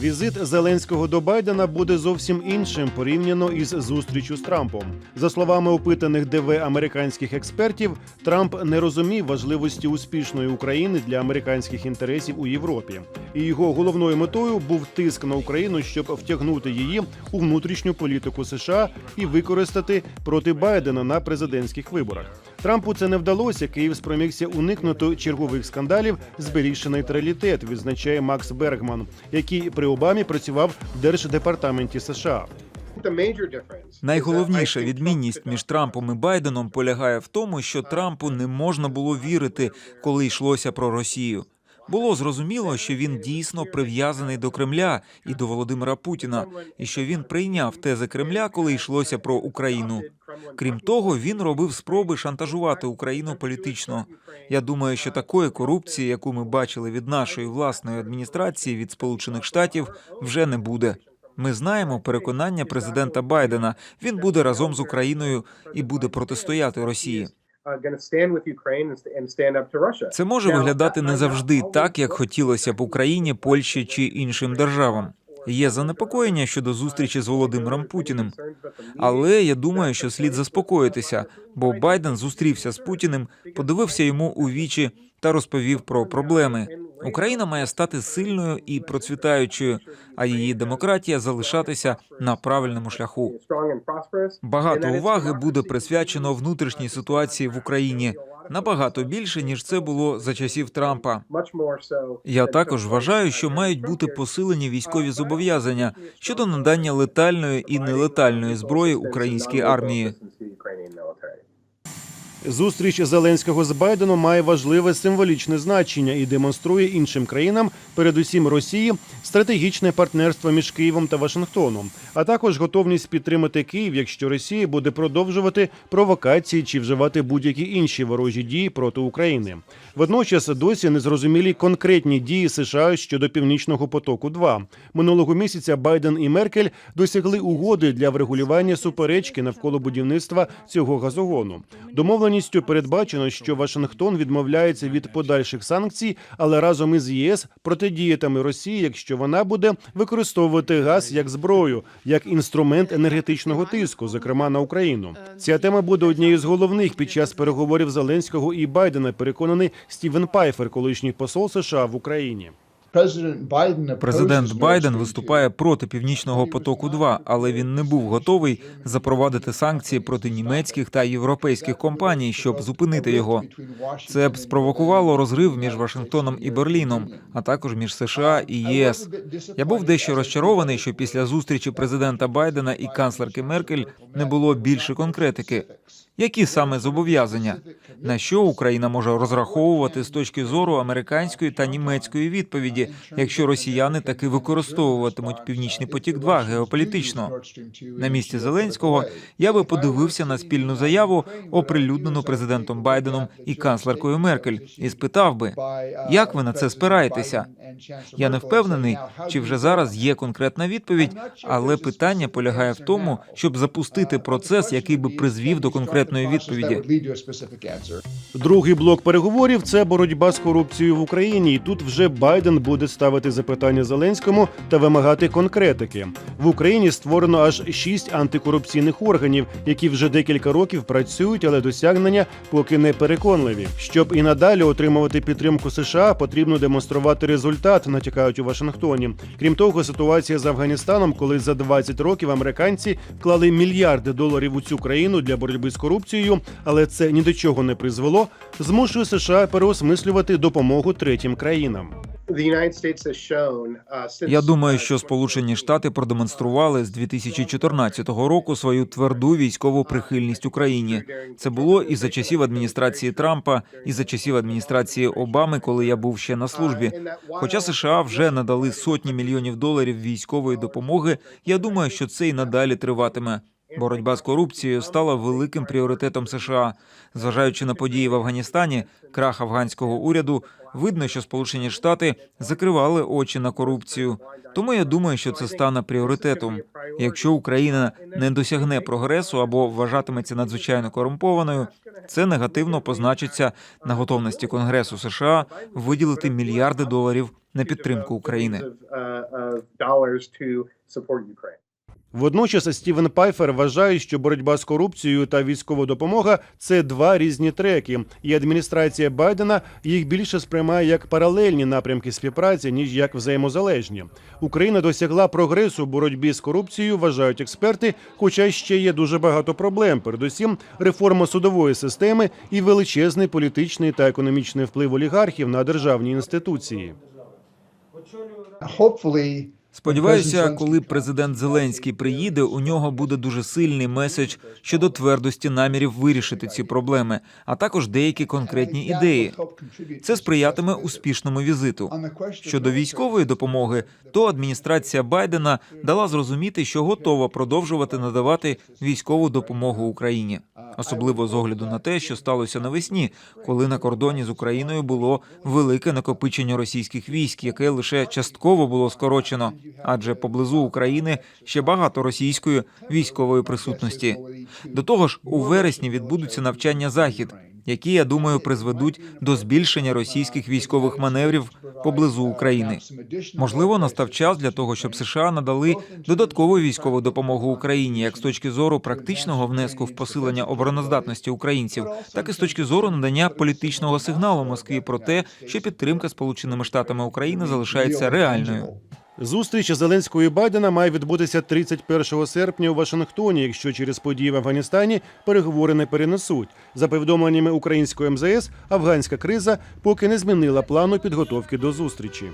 Візит Зеленського до Байдена буде зовсім іншим порівняно із зустрічю з Трампом. За словами опитаних ДВ американських експертів, Трамп не розумів важливості успішної України для американських інтересів у Європі, і його головною метою був тиск на Україну, щоб втягнути її у внутрішню політику США і використати проти Байдена на президентських виборах. Трампу це не вдалося. Київ спромігся уникнути чергових скандалів. Зберігши нейтралітет, відзначає Макс Бергман, який при Обамі працював в держдепартаменті США. Найголовніша відмінність між Трампом і Байденом полягає в тому, що Трампу не можна було вірити, коли йшлося про Росію. Було зрозуміло, що він дійсно прив'язаний до Кремля і до Володимира Путіна, і що він прийняв тези Кремля, коли йшлося про Україну. Крім того, він робив спроби шантажувати Україну політично. Я думаю, що такої корупції, яку ми бачили від нашої власної адміністрації від Сполучених Штатів, вже не буде. Ми знаємо переконання президента Байдена. Він буде разом з Україною і буде протистояти Росії. Це може виглядати не завжди так, як хотілося б Україні, Польщі чи іншим державам. Є занепокоєння щодо зустрічі з Володимиром Путіним. Але я думаю, що слід заспокоїтися, бо Байден зустрівся з Путіним, подивився йому у вічі та розповів про проблеми. Україна має стати сильною і процвітаючою, а її демократія залишатися на правильному шляху. Багато уваги буде присвячено внутрішній ситуації в Україні набагато більше ніж це було за часів Трампа. Я також вважаю, що мають бути посилені військові зобов'язання щодо надання летальної і нелетальної зброї українській армії. Зустріч Зеленського з Байденом має важливе символічне значення і демонструє іншим країнам, передусім Росії, стратегічне партнерство між Києвом та Вашингтоном, а також готовність підтримати Київ, якщо Росія буде продовжувати провокації чи вживати будь-які інші ворожі дії проти України. Водночас досі незрозумілі конкретні дії США щодо північного потоку. 2 минулого місяця Байден і Меркель досягли угоди для врегулювання суперечки навколо будівництва цього газогону. Домовленістю передбачено, що Вашингтон відмовляється від подальших санкцій, але разом із ЄС протидіятиме Росії, якщо вона буде використовувати газ як зброю, як інструмент енергетичного тиску, зокрема на Україну. Ця тема буде однією з головних під час переговорів Зеленського і Байдена. Переконаний Стівен Пайфер, колишній посол США в Україні. Президент Байден виступає проти північного потоку. 2 але він не був готовий запровадити санкції проти німецьких та європейських компаній, щоб зупинити його. Це б спровокувало розрив між Вашингтоном і Берліном, а також між США і ЄС. Я був дещо розчарований, що після зустрічі президента Байдена і канцлерки Меркель не було більше конкретики. Які саме зобов'язання? На що Україна може розраховувати з точки зору американської та німецької відповіді, якщо росіяни таки використовуватимуть північний потік 2 геополітично? На місці Зеленського я би подивився на спільну заяву, оприлюднену президентом Байденом і канцлеркою Меркель, і спитав би, як ви на це спираєтеся? Я не впевнений, чи вже зараз є конкретна відповідь, але питання полягає в тому, щоб запустити процес, який би призвів до конкретної відповіді. Другий блок переговорів це боротьба з корупцією в Україні. І тут вже Байден буде ставити запитання Зеленському та вимагати конкретики. В Україні створено аж шість антикорупційних органів, які вже декілька років працюють, але досягнення поки не переконливі. Щоб і надалі отримувати підтримку США, потрібно демонструвати результат, натякають у Вашингтоні. Крім того, ситуація з Афганістаном, коли за 20 років американці вклали мільярди доларів у цю країну для боротьби з корупцією, але це ні до чого не призвело, змушує США переосмислювати допомогу третім країнам. Я думаю, що Сполучені Штати продемонстрували з 2014 року свою тверду військову прихильність Україні. Це було і за часів адміністрації Трампа, і за часів адміністрації Обами, коли я був ще на службі. Хоча США вже надали сотні мільйонів доларів військової допомоги. Я думаю, що це і надалі триватиме. Боротьба з корупцією стала великим пріоритетом США. Зважаючи на події в Афганістані, крах афганського уряду, видно, що Сполучені Штати закривали очі на корупцію. Тому я думаю, що це стане пріоритетом. Якщо Україна не досягне прогресу або вважатиметься надзвичайно корумпованою, це негативно позначиться на готовності Конгресу США виділити мільярди доларів на підтримку України. Водночас Стівен Пайфер вважає, що боротьба з корупцією та військова допомога це два різні треки, і адміністрація Байдена їх більше сприймає як паралельні напрямки співпраці ніж як взаємозалежні. Україна досягла прогресу у боротьбі з корупцією, вважають експерти. Хоча ще є дуже багато проблем. Передусім, реформа судової системи і величезний політичний та економічний вплив олігархів на державні інституції. Сподіваюся, коли президент Зеленський приїде, у нього буде дуже сильний меседж щодо твердості намірів вирішити ці проблеми, а також деякі конкретні ідеї. Це сприятиме успішному візиту. Щодо військової допомоги, то адміністрація Байдена дала зрозуміти, що готова продовжувати надавати військову допомогу Україні, особливо з огляду на те, що сталося навесні, коли на кордоні з Україною було велике накопичення російських військ, яке лише частково було скорочено, адже поблизу України ще багато російської військової присутності. До того ж, у вересні відбудуться навчання захід, які я думаю призведуть до збільшення російських військових маневрів поблизу України. Можливо, настав час для того, щоб США надали додаткову військову допомогу Україні, як з точки зору практичного внеску в посилення обороноздатності українців, так і з точки зору надання політичного сигналу Москві про те, що підтримка Сполученими Штатами України залишається реальною. Зустріч Зеленського і Байдена має відбутися 31 серпня у Вашингтоні, якщо через події в Афганістані переговори не перенесуть. За повідомленнями української МЗС, афганська криза поки не змінила плану підготовки до зустрічі.